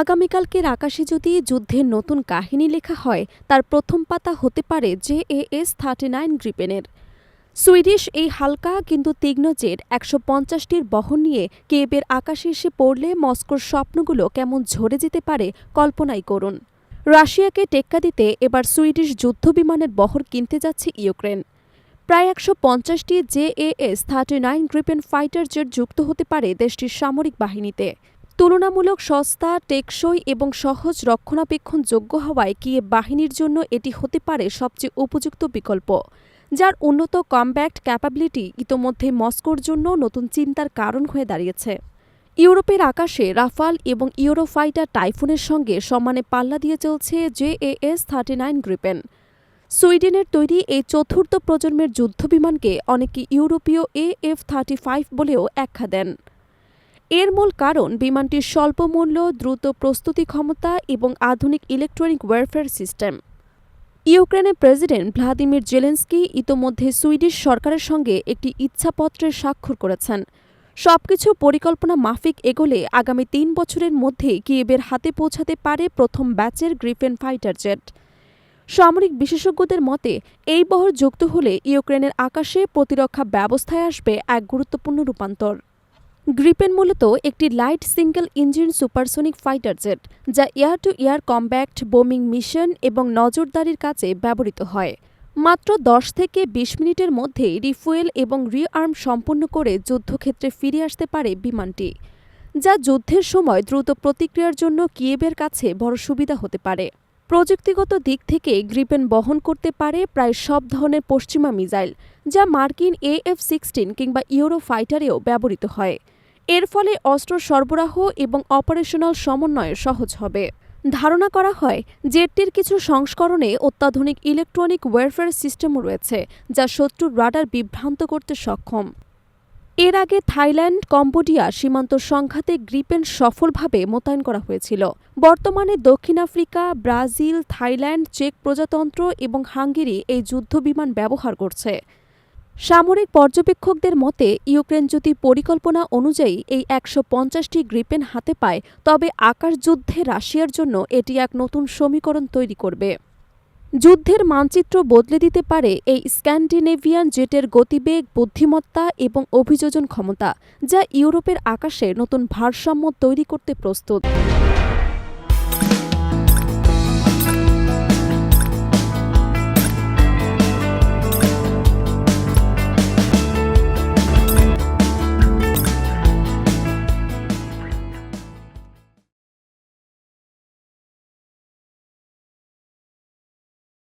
আগামীকালকের আকাশে যদি যুদ্ধের নতুন কাহিনী লেখা হয়, তার প্রথম পাতা হতে পারে J A S thirty nine গ্রিপেনের। Swedish এই হালকা কিন্তু তীক্ষ্ণ জেট একশো পঞ্চাশটির বহন নিয়ে কেবের আকাশে এসে পড়লে মস্কোর স্বপ্নগুলো কেমন ঝরে যেতে পারে কল্পনাই করুন। রাশিয়াকে টেক্কা দিতে এবার সুইডিশ যুদ্ধবিমানের বহর কিনতে যাচ্ছে ইউক্রেন। প্রায় একশো পঞ্চাশটি JAS thirty nine Gripen fighter jet যুক্ত হতে পারে দেশটির সামরিক বাহিনীতে। তুলনামূলক সস্তা, টেকসই এবং সহজ রক্ষণাবেক্ষণযোগ্য হওয়ায় কিয়ে বাহিনীর জন্য এটি হতে পারে সবচেয়ে উপযুক্ত বিকল্প, যার উন্নত কমব্যাক্ট ক্যাপাবিলিটি ইতোমধ্যে মস্কোর জন্য নতুন চিন্তার কারণ হয়ে দাঁড়িয়েছে। ইউরোপের আকাশে রাফাল এবং ইউরোফাইটার টাইফুনের সঙ্গে সমানে পাল্লা দিয়ে চলছে জেএএস থার্টি নাইন গ্রিপেন। সুইডেনের তৈরি এই চতুর্থ প্রজন্মের যুদ্ধবিমানকে অনেকে ইউরোপীয় এ এফ থার্টি ফাইভ বলেও ব্যাখ্যা দেন। এর মূল কারণ বিমানটির স্বল্প মূল্য, দ্রুত প্রস্তুতি ক্ষমতা এবং আধুনিক ইলেকট্রনিক ওয়ারফেয়ার সিস্টেম। ইউক্রেনের প্রেসিডেন্ট ভ্লাদিমির জেলেন্সকি ইতোমধ্যে সুইডিশ সরকারের সঙ্গে একটি ইচ্ছাপত্রের স্বাক্ষর করেছেন। সবকিছু পরিকল্পনা মাফিক এগোলে আগামী তিন বছরের মধ্যে কিয়েবের হাতে পৌঁছাতে পারে প্রথম ব্যাচের গ্রিফেন ফাইটার জেট। সামরিক বিশেষজ্ঞদের মতে, এই বহর যুক্ত হলে ইউক্রেনের আকাশে প্রতিরক্ষা ব্যবস্থায় আসবে এক গুরুত্বপূর্ণ রূপান্তর। গ্রিপেন মূলত একটি light single engine supersonic fighter jet, যা এয়ার টু এয়ার কম্ব্যাক্ট বোমিং মিশন এবং নজরদারির কাজে ব্যবহৃত হয়। মাত্র দশ থেকে বিশ মিনিটের মধ্যেই রিফুয়েল এবং রিআর্ম সম্পন্ন করে যুদ্ধক্ষেত্রে ফিরে আসতে পারে বিমানটি, যা যুদ্ধের সময় দ্রুত প্রতিক্রিয়ার জন্য কিয়েবের কাছে বড় সুবিধা হতে পারে। প্রযুক্তিগত দিক থেকে গ্রিপেন বহন করতে পারে প্রায় সব ধরনের পশ্চিমা মিসাইল, যা মার্কিন এএফ সিক্সটিন কিংবা ইউরো ফাইটারেও ব্যবহৃত হয়। এর ফলে অস্ত্র সরবরাহ এবং অপারেশনাল সমন্বয় সহজ হবে। ধারণা করা হয়, জেটটির কিছু সংস্করণে অত্যাধুনিক ইলেকট্রনিক ওয়ারফেয়ার সিস্টেমও রয়েছে, যা শত্রুর রাডার বিভ্রান্ত করতে সক্ষম। এর আগে থাইল্যান্ড, কম্বোডিয়া সীমান্ত সংঘাতে গ্রিপেন সফলভাবে মোতায়েন করা হয়েছিল। বর্তমানে দক্ষিণ আফ্রিকা, ব্রাজিল, থাইল্যান্ড, চেক প্রজাতন্ত্র এবং হাঙ্গেরি এই যুদ্ধবিমান ব্যবহার করছে। সামরিক পর্যবেক্ষকদের মতে, ইউক্রেন যদি পরিকল্পনা অনুযায়ী এই একশো পঞ্চাশটি গ্রিপেন হাতে পায়, তবে আকাশ যুদ্ধে রাশিয়ার জন্য এটি এক নতুন সমীকরণ তৈরি করবে। যুদ্ধের মানচিত্র বদলে দিতে পারে এই স্ক্যান্ডিনেভিয়ান জেটের গতিবেগ, বুদ্ধিমত্তা এবং অভিযোজন ক্ষমতা, যা ইউরোপের আকাশে নতুন ভারসাম্য তৈরি করতে প্রস্তুত।